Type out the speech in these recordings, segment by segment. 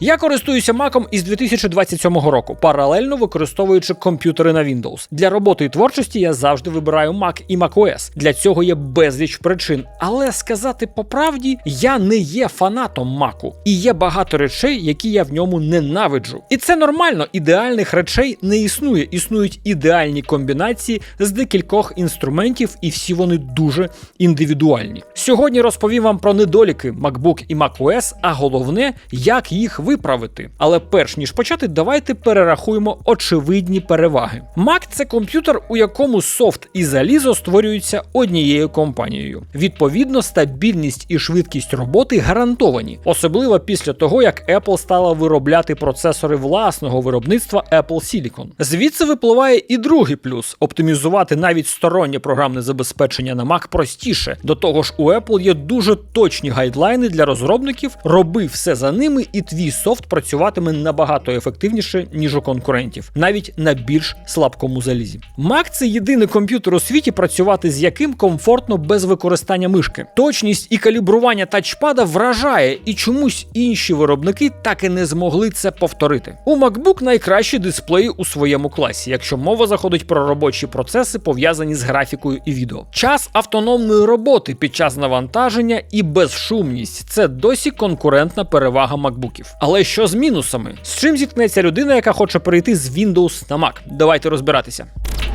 Я користуюся Macом із 2027 року, паралельно використовуючи комп'ютери на Windows. Для роботи і творчості я завжди вибираю Mac і macOS. Для цього є безліч причин. Але сказати по правді, я не є фанатом Маку. І є багато речей, які я в ньому ненавиджу. І це нормально, ідеальних речей не існує. Існують ідеальні комбінації з декількох інструментів, і всі вони дуже індивідуальні. Сьогодні розповім вам про недоліки MacBook і macOS, а головне, як їх виправити. Але перш ніж почати, давайте перерахуємо очевидні переваги. Mac – це комп'ютер, у якому софт і залізо створюються однією компанією. Відповідно, стабільність і швидкість роботи гарантовані, особливо після того, як Apple стала виробляти процесори власного виробництва Apple Silicon. Звідси випливає і другий плюс: оптимізувати навіть стороннє програмне забезпечення на Mac простіше. До того ж, у Apple є дуже точні гайдлайни для розробників. Роби все за ними, і твій софт працюватиме набагато ефективніше, ніж у конкурентів, навіть на більш слабкому залізі. Mac – це єдиний комп'ютер у світі, працювати з яким комфортно без використання мишки. Точність і калібрування тачпада вражає, і чомусь інші виробники так і не змогли це повторити. У MacBook найкращі дисплеї у своєму класі, якщо мова заходить про робочі процеси, пов'язані з графікою і відео. Час автономної роботи під час навантаження і безшумність це досі конкурентна перевага макбуків. Але що з мінусами? З чим зіткнеться людина, яка хоче перейти з Windows на Mac? Давайте розбиратися.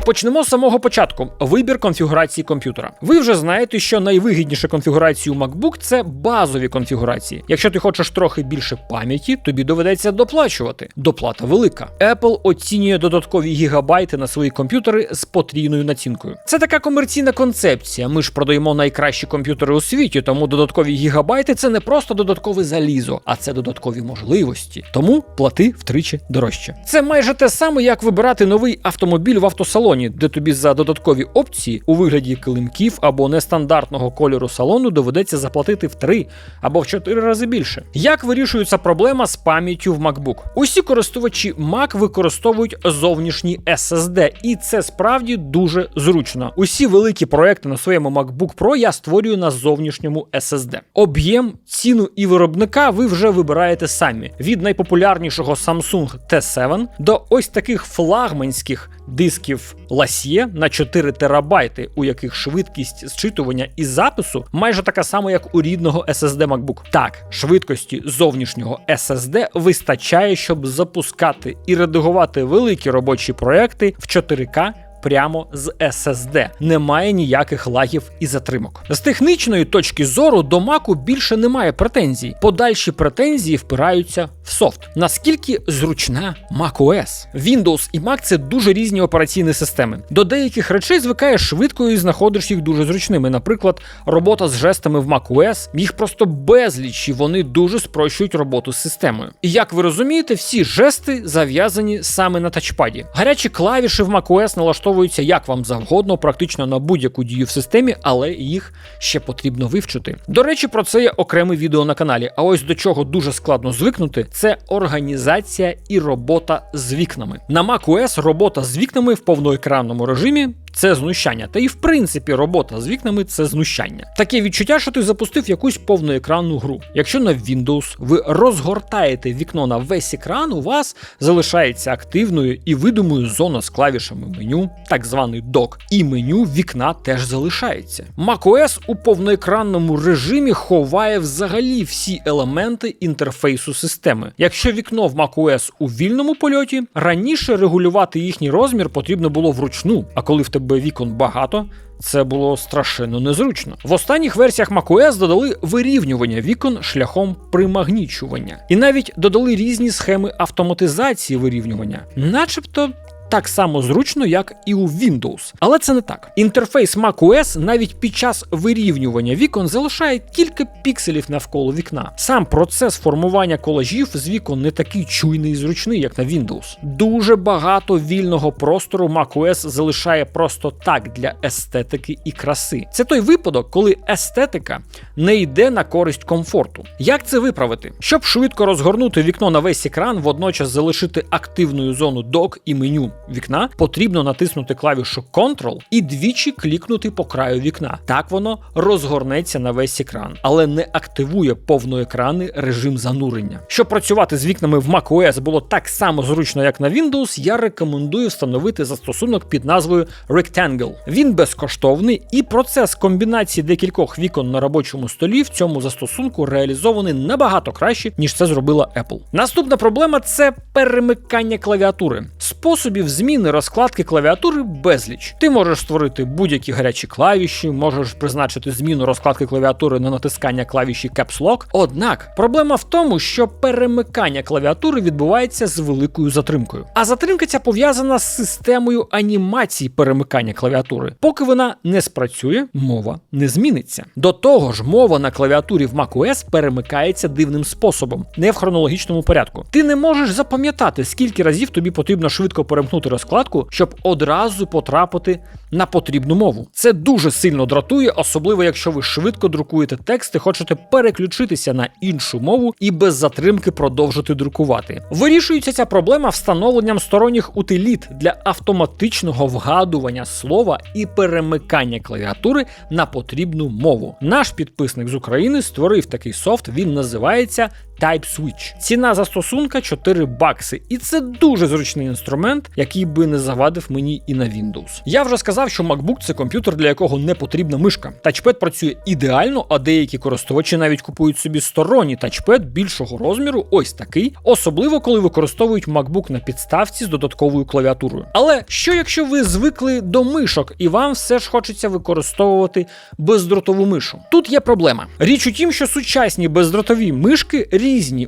Почнемо з самого початку. Вибір конфігурації комп'ютера. Ви вже знаєте, що найвигідніша конфігурація у MacBook це базові конфігурації. Якщо ти хочеш трохи більше пам'яті, тобі доведеться доплачувати. Доплата велика. Apple оцінює додаткові гігабайти на свої комп'ютери з потрійною націнкою. Це така комерційна концепція. Ми ж продаємо найкращі комп'ютери у світі, тому додаткові гігабайти це не просто додаткове залізо, а це додаткові можливості. Тому плати втричі дорожче. Це майже те саме, як вибирати новий автомобіль в автосалоні де тобі за додаткові опції у вигляді килимків або нестандартного кольору салону доведеться заплатити в 3 або в 4 рази більше. Як вирішується проблема з пам'яттю в MacBook? Усі користувачі Mac використовують зовнішній SSD, і це справді дуже зручно. Усі великі проекти на своєму MacBook Pro я створюю на зовнішньому SSD. Об'єм, ціну і виробника ви вже вибираєте самі: від найпопулярнішого Samsung T7 до ось таких флагманських дисків Ласьє на 4 терабайти, у яких швидкість зчитування і запису майже така сама, як у рідного SSD MacBook. Так, швидкості зовнішнього SSD вистачає, щоб запускати і редагувати великі робочі проекти в 4К. Прямо з SSD. немає ніяких лагів і затримок. З технічної точки зору до Mac більше немає претензій. Подальші претензії впираються в софт. Наскільки зручна macOS? Windows і Mac це дуже різні операційні системи. До деяких речей звикаєш швидко і знаходиш їх дуже зручними. Наприклад, робота з жестами в macOS, їх просто безліч, і вони дуже спрощують роботу з системою. І як ви розумієте, всі жести зав'язані саме на тачпаді. Гарячі клавіші в macOS налаштовуються як вам завгодно, практично на будь-яку дію в системі, але їх ще потрібно вивчити. До речі, про це є окреме відео на каналі. А ось до чого дуже складно звикнути, це організація і робота з вікнами. На macOS робота з вікнами в повноекранному режимі. Це знущання, та і в принципі робота з вікнами це знущання. Таке відчуття, що ти запустив якусь повноекранну гру. Якщо на Windows ви розгортаєте вікно на весь екран, у вас залишається активною і видимою зона з клавішами меню, так званий док, і меню вікна теж залишається. macOS у повноекранному режимі ховає взагалі всі елементи інтерфейсу системи. Якщо вікно в macOS у вільному польоті, раніше регулювати їхній розмір потрібно було вручну, а коли в тебе тебе вікон багато, це було страшенно незручно. В останніх версіях macOS додали вирівнювання вікон шляхом примагнічування, і навіть додали різні схеми автоматизації вирівнювання, начебто. Так само зручно, як і у Windows. Але це не так. Інтерфейс macOS навіть під час вирівнювання вікон залишає кілька пікселів навколо вікна. Сам процес формування колажів з вікон не такий чуйний і зручний, як на Windows. Дуже багато вільного простору macOS залишає просто так для естетики і краси. Це той випадок, коли естетика не йде на користь комфорту. Як це виправити? Щоб швидко розгорнути вікно на весь екран, водночас залишити активною зону док і меню вікна, потрібно натиснути клавішу Ctrl і двічі клікнути по краю вікна. Так воно розгорнеться на весь екран, але не активує повноекранний режим занурення. Щоб працювати з вікнами в macOS було так само зручно, як на Windows, я рекомендую встановити застосунок під назвою Rectangle. Він безкоштовний і процес комбінації декількох вікон на робочому столі в цьому застосунку реалізований набагато краще, ніж це зробила Apple. Наступна проблема це перемикання клавіатури. Способів зміни розкладки клавіатури безліч. Ти можеш створити будь-які гарячі клавіші, можеш призначити зміну розкладки клавіатури на натискання клавіші Caps Lock. Однак проблема в тому, що перемикання клавіатури відбувається з великою затримкою. А затримка ця пов'язана з системою анімації перемикання клавіатури. Поки вона не спрацює, мова не зміниться. До того ж, мова на клавіатурі в macOS перемикається дивним способом, не в хронологічному порядку. Ти не можеш запам'ятати, скільки разів тобі потрібно швидко перемкнути розкладку, щоб одразу потрапити на потрібну мову. Це дуже сильно дратує, особливо якщо ви швидко друкуєте текст і хочете переключитися на іншу мову і без затримки продовжити друкувати. Вирішується ця проблема встановленням сторонніх утиліт для автоматичного вгадування слова і перемикання клавіатури на потрібну мову. Наш підписник з України створив такий софт. Він називається Type Switch. Ціна застосунка 4 бакси, і це дуже зручний інструмент, який би не завадив мені і на Windows. Я вже сказав, що MacBook це комп'ютер, для якого не потрібна мишка. Тачпед працює ідеально, а деякі користувачі навіть купують собі сторонній тачпед більшого розміру, ось такий, особливо коли використовують MacBook на підставці з додатковою клавіатурою. Але що якщо ви звикли до мишок і вам все ж хочеться використовувати бездротову мишу? Тут є проблема. Річ у тім, що сучасні бездротові мишки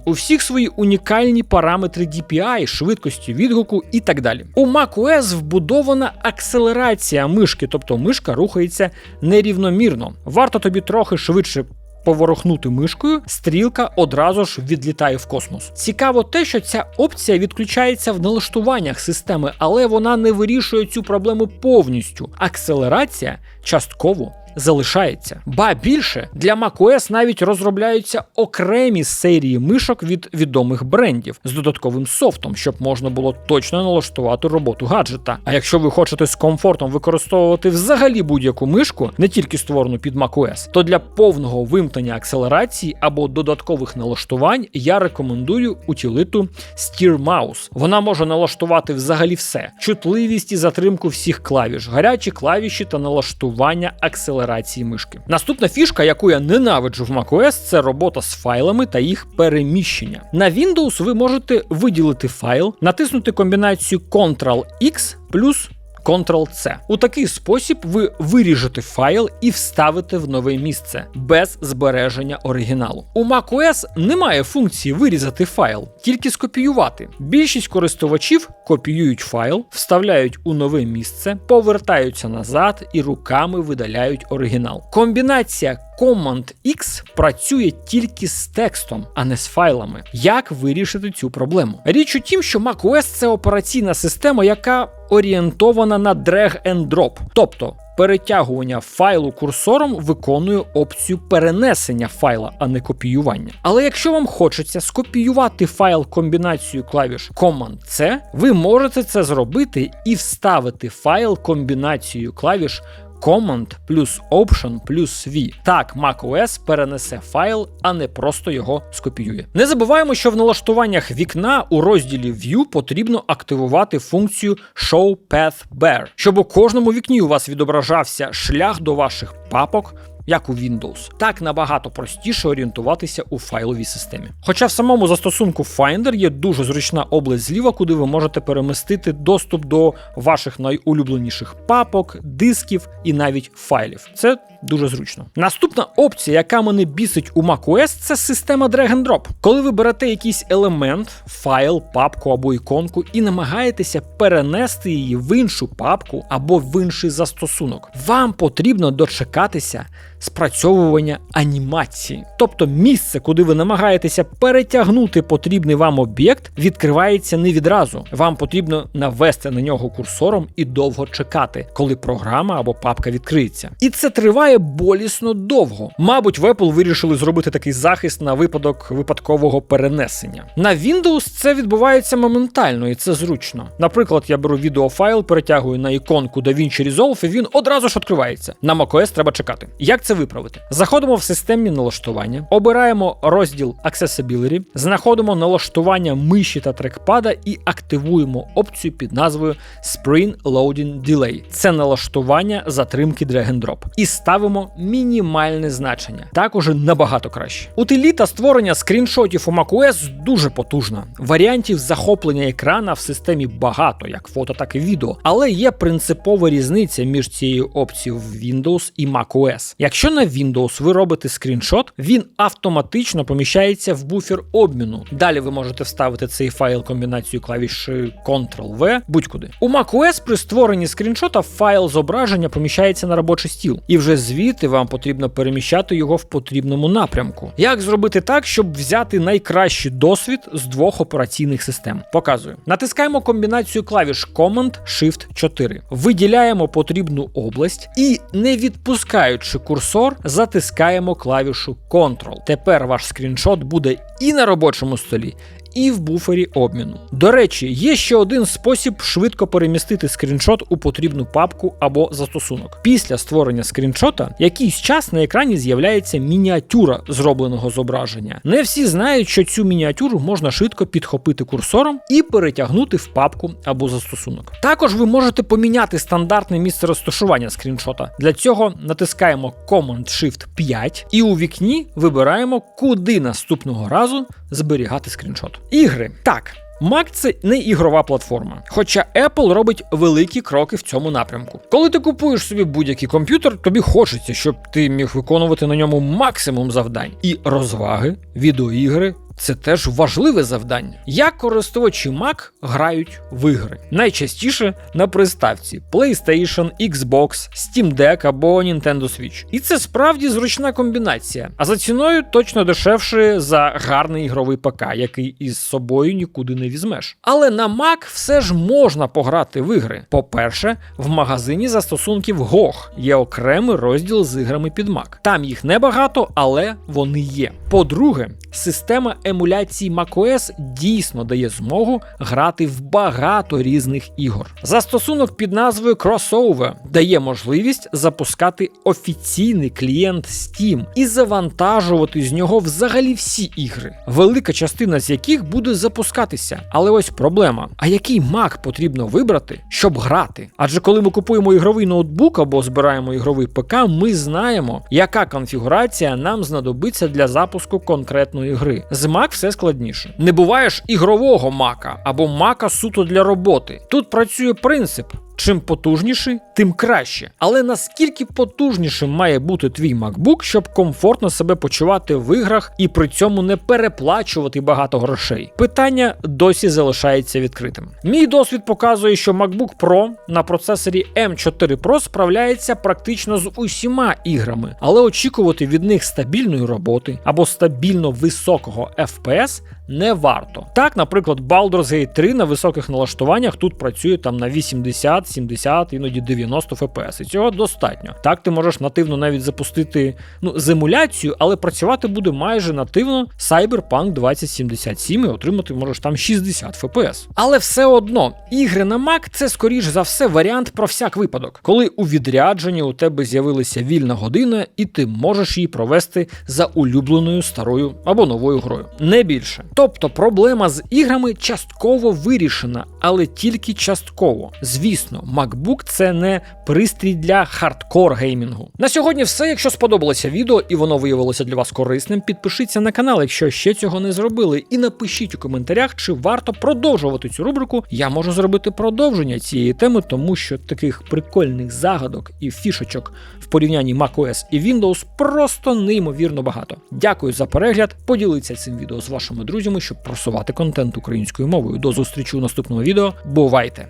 у всіх свої унікальні параметри DPI, швидкості відгуку і так далі. У macOS вбудована акселерація мишки, тобто мишка рухається нерівномірно. Варто тобі трохи швидше. Поворухнути мишкою, стрілка одразу ж відлітає в космос. Цікаво те, що ця опція відключається в налаштуваннях системи, але вона не вирішує цю проблему повністю. Акселерація частково залишається. Ба більше для macOS навіть розробляються окремі серії мишок від відомих брендів з додатковим софтом, щоб можна було точно налаштувати роботу гаджета. А якщо ви хочете з комфортом використовувати взагалі будь-яку мишку, не тільки створену під macOS, то для повного вимкнення акселерації або додаткових налаштувань я рекомендую утилиту Steer Mouse. Вона може налаштувати взагалі все: чутливість і затримку всіх клавіш, гарячі клавіші та налаштування акселерації мишки. Наступна фішка, яку я ненавиджу в macOS, це робота з файлами та їх переміщення. На Windows ви можете виділити файл, натиснути комбінацію Ctrl-X плюс Ctrl-C. У такий спосіб ви виріжете файл і вставите в нове місце без збереження оригіналу. У macOS немає функції вирізати файл, тільки скопіювати. Більшість користувачів копіюють файл, вставляють у нове місце, повертаються назад і руками видаляють оригінал. Комбінація Command X працює тільки з текстом, а не з файлами. Як вирішити цю проблему? Річ у тім, що macOS це операційна система, яка орієнтована на drag and drop, тобто перетягування файлу курсором виконує опцію перенесення файла, а не копіювання. Але якщо вам хочеться скопіювати файл комбінацією клавіш Command-C, ви можете це зробити і вставити файл комбінацією клавіш Command плюс Option плюс V. Так, macOS перенесе файл, а не просто його скопіює. Не забуваємо, що в налаштуваннях вікна у розділі View потрібно активувати функцію Show Path Bar, щоб у кожному вікні у вас відображався шлях до ваших папок. Як у Windows, так набагато простіше орієнтуватися у файловій системі. Хоча в самому застосунку Finder є дуже зручна область зліва, куди ви можете перемістити доступ до ваших найулюбленіших папок, дисків і навіть файлів. Це дуже зручно. Наступна опція, яка мене бісить у macOS, це система drag and drop. Коли ви берете якийсь елемент, файл, папку або іконку і намагаєтеся перенести її в іншу папку або в інший застосунок, вам потрібно дочекатися спрацьовування анімації. Тобто місце, куди ви намагаєтеся перетягнути потрібний вам об'єкт, відкривається не відразу. Вам потрібно навести на нього курсором і довго чекати, коли програма або папка відкриється. І це триває болісно довго. Мабуть, в Apple вирішили зробити такий захист на випадок випадкового перенесення. На Windows це відбувається моментально і це зручно. Наприклад, я беру відеофайл, перетягую на іконку DaVinci Resolve, і він одразу ж відкривається. На macOS треба чекати. Як це виправити? Заходимо в системні налаштування, обираємо розділ Accessibility, знаходимо налаштування миші та трекпада і активуємо опцію під назвою Spring Loading Delay. Це налаштування затримки drag and drop. І ставимо мінімальне значення. Так уже набагато краще. Утиліта створення скріншотів у macOS дуже потужна. Варіантів захоплення екрана в системі багато, як фото, так і відео. Але є принципова різниця між цією опцією в Windows і macOS. Якщо на Windows ви робите скріншот, він автоматично поміщається в буфер обміну. Далі ви можете вставити цей файл комбінацією клавіш Ctrl-V будь-куди. У macOS при створенні скріншота файл зображення поміщається на робочий стіл, і вже звідти вам потрібно переміщати його в потрібному напрямку. Як зробити так, щоб взяти найкращий досвід з двох операційних систем? Показую. Натискаємо комбінацію клавіш Command Shift 4, виділяємо потрібну область і, не відпускаючи курсор, затискаємо клавішу Ctrl. Тепер ваш скріншот буде і на робочому столі, і в буфері обміну. До речі, є ще один спосіб швидко перемістити скріншот у потрібну папку або застосунок. Після створення скріншота якийсь час на екрані з'являється мініатюра зробленого зображення. Не всі знають, що цю мініатюру можна швидко підхопити курсором і перетягнути в папку або застосунок. Також ви можете поміняти стандартне місце розташування скріншота. Для цього натискаємо Command-Shift 5 і у вікні вибираємо, куди наступного разу зберігати скріншот. Ігри. Так. Mac – це не ігрова платформа, хоча Apple робить великі кроки в цьому напрямку. Коли ти купуєш собі будь-який комп'ютер, тобі хочеться, щоб ти міг виконувати на ньому максимум завдань. І розваги, відеоігри це теж важливе завдання. Як користувачі Mac грають в ігри? Найчастіше на приставці PlayStation, Xbox, Steam Deck або Nintendo Switch. І це справді зручна комбінація. А за ціною точно дешевше за гарний ігровий ПК, який із собою нікуди не візьмеш. Але на Mac все ж можна пограти в ігри. По-перше, в магазині застосунків GOG є окремий розділ з іграми під Mac. Там їх небагато, але вони є. По-друге, система емуляції macOS дійсно дає змогу грати в багато різних ігор. Застосунок під назвою Crossover дає можливість запускати офіційний клієнт Steam і завантажувати з нього взагалі всі ігри, велика частина з яких буде запускатися. Але ось проблема: а який Mac потрібно вибрати, щоб грати? Адже коли ми купуємо ігровий ноутбук або збираємо ігровий ПК, ми знаємо, яка конфігурація нам знадобиться для запуску конкретної гри. Mac все складніше. Не буває ж ігрового мака або мака суто для роботи. Тут працює принцип. Чим потужніший, тим краще. Але наскільки потужнішим має бути твій MacBook, щоб комфортно себе почувати в іграх і при цьому не переплачувати багато грошей? Питання досі залишається відкритим. Мій досвід показує, що MacBook Pro на процесорі M4 Pro справляється практично з усіма іграми, але очікувати від них стабільної роботи або стабільно високого FPS не варто. Так, наприклад, Baldur's Gate 3 на високих налаштуваннях тут працює там на 80, 70, іноді 90 FPS. І цього достатньо. Так, ти можеш нативно навіть запустити ну, з емуляцію, але працювати буде майже нативно Cyberpunk 2077 і отримати можеш там 60 FPS. Але все одно, ігри на Mac це скоріш за все варіант про всяк випадок, коли у відрядженні у тебе з'явилася вільна година, і ти можеш її провести за улюбленою старою або новою грою. Не більше. Тобто проблема з іграми частково вирішена, але тільки частково. Звісно, MacBook це не пристрій для хардкор геймінгу. На сьогодні все. Якщо сподобалося відео і воно виявилося для вас корисним, підпишіться на канал, якщо ще цього не зробили, і напишіть у коментарях, чи варто продовжувати цю рубрику. Я можу зробити продовження цієї теми, тому що таких прикольних загадок і фішечок в порівнянні macOS і Windows просто неймовірно багато. Дякую за перегляд. Поділіться цим відео з вашими друзями, щоб просувати контент українською мовою. До зустрічі у наступному відео. Бувайте!